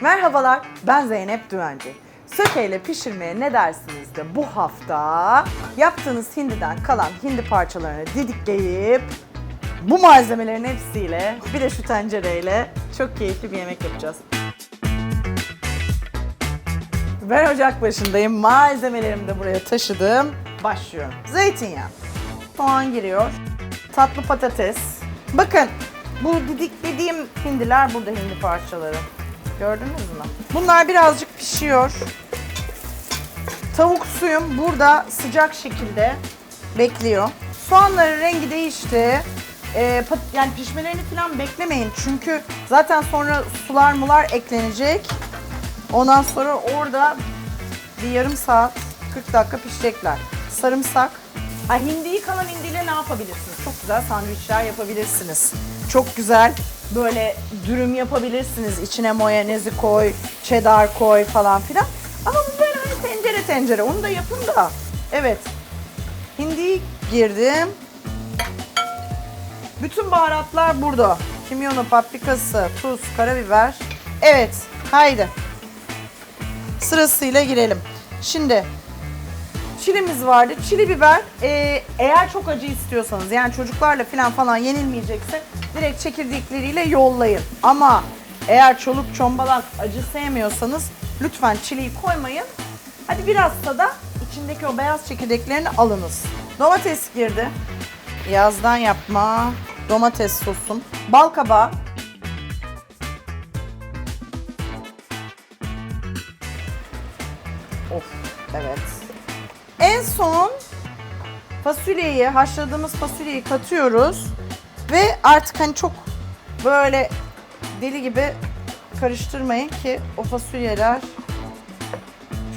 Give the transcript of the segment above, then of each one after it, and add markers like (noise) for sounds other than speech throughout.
Merhabalar, ben Zeynep Düvenci. Sökeyle pişirmeye ne dersiniz de bu hafta yaptığınız hindiden kalan hindi parçalarını didikleyip bu malzemelerin hepsiyle bir de şu tencereyle çok keyifli bir yemek yapacağız. Ben ocak başındayım. Malzemelerimi de buraya taşıdım. Başlıyorum. Zeytinyağı. Soğan giriyor. Tatlı patates. Bakın bu didiklediğim hindiler burada hindi parçaları. Gördünüz mü? Bunlar birazcık pişiyor. Tavuk suyum burada sıcak şekilde bekliyor. Soğanların rengi değişti. Ee, yani pişmelerini falan beklemeyin çünkü zaten sonra sular mular eklenecek. Ondan sonra orada bir yarım saat 40 dakika pişecekler. Sarımsak. Ha, hindiyi kalan hindiyle ne yapabilirsiniz? Çok güzel sandviçler yapabilirsiniz. Çok güzel böyle dürüm yapabilirsiniz. İçine mayonezi koy, cheddar koy falan filan. Ama bu böyle hani tencere tencere. Onu da yapın da. Evet. Hindiyi girdim. Bütün baharatlar burada. Kimyonu, paprikası, tuz, karabiber. Evet, haydi. Sırasıyla girelim. Şimdi çilimiz vardı. Çili biber e, eğer çok acı istiyorsanız yani çocuklarla falan falan yenilmeyecekse direkt çekirdekleriyle yollayın. Ama eğer çoluk çombalak acı sevmiyorsanız lütfen çiliyi koymayın. Hadi biraz da içindeki o beyaz çekirdeklerini alınız. Domates girdi. Yazdan yapma. Domates sosum. Bal kabağı. Of evet. En son fasulyeyi, haşladığımız fasulyeyi katıyoruz. Ve artık hani çok böyle deli gibi karıştırmayın ki o fasulyeler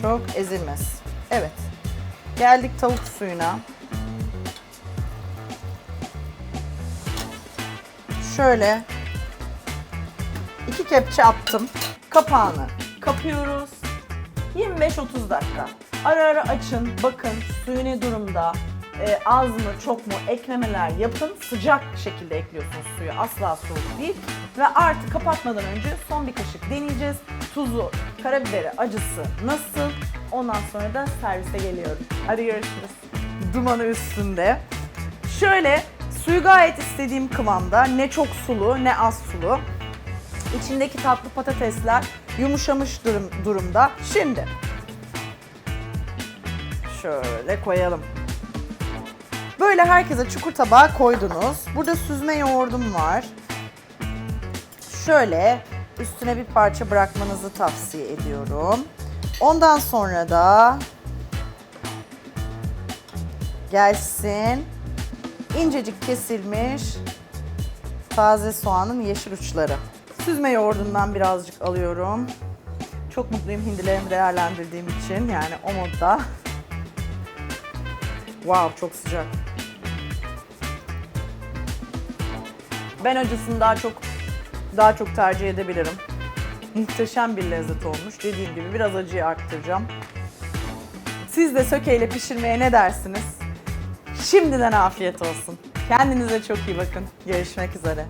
çok ezilmez. Evet. Geldik tavuk suyuna. Şöyle iki kepçe attım. Kapağını kapıyoruz. 25-30 dakika. Ara ara açın, bakın suyu ne durumda, e, az mı çok mu eklemeler yapın. Sıcak şekilde ekliyorsunuz suyu, asla soğuk değil. Ve artık kapatmadan önce son bir kaşık deneyeceğiz. Tuzu, karabiberi, acısı nasıl? Ondan sonra da servise geliyorum. Hadi görüşürüz. Dumanı üstünde. Şöyle suyu gayet istediğim kıvamda. Ne çok sulu ne az sulu. İçindeki tatlı patatesler yumuşamış durum, durumda. Şimdi şöyle koyalım. Böyle herkese çukur tabağa koydunuz. Burada süzme yoğurdum var. Şöyle üstüne bir parça bırakmanızı tavsiye ediyorum. Ondan sonra da gelsin incecik kesilmiş taze soğanın yeşil uçları. Süzme yoğurdundan birazcık alıyorum. Çok mutluyum hindilerimi değerlendirdiğim için yani o modda. (laughs) Wow çok sıcak. Ben acısını daha çok daha çok tercih edebilirim. Muhteşem bir lezzet olmuş. Dediğim gibi biraz acıyı arttıracağım. Siz de sökeyle pişirmeye ne dersiniz? Şimdiden afiyet olsun. Kendinize çok iyi bakın. Görüşmek üzere.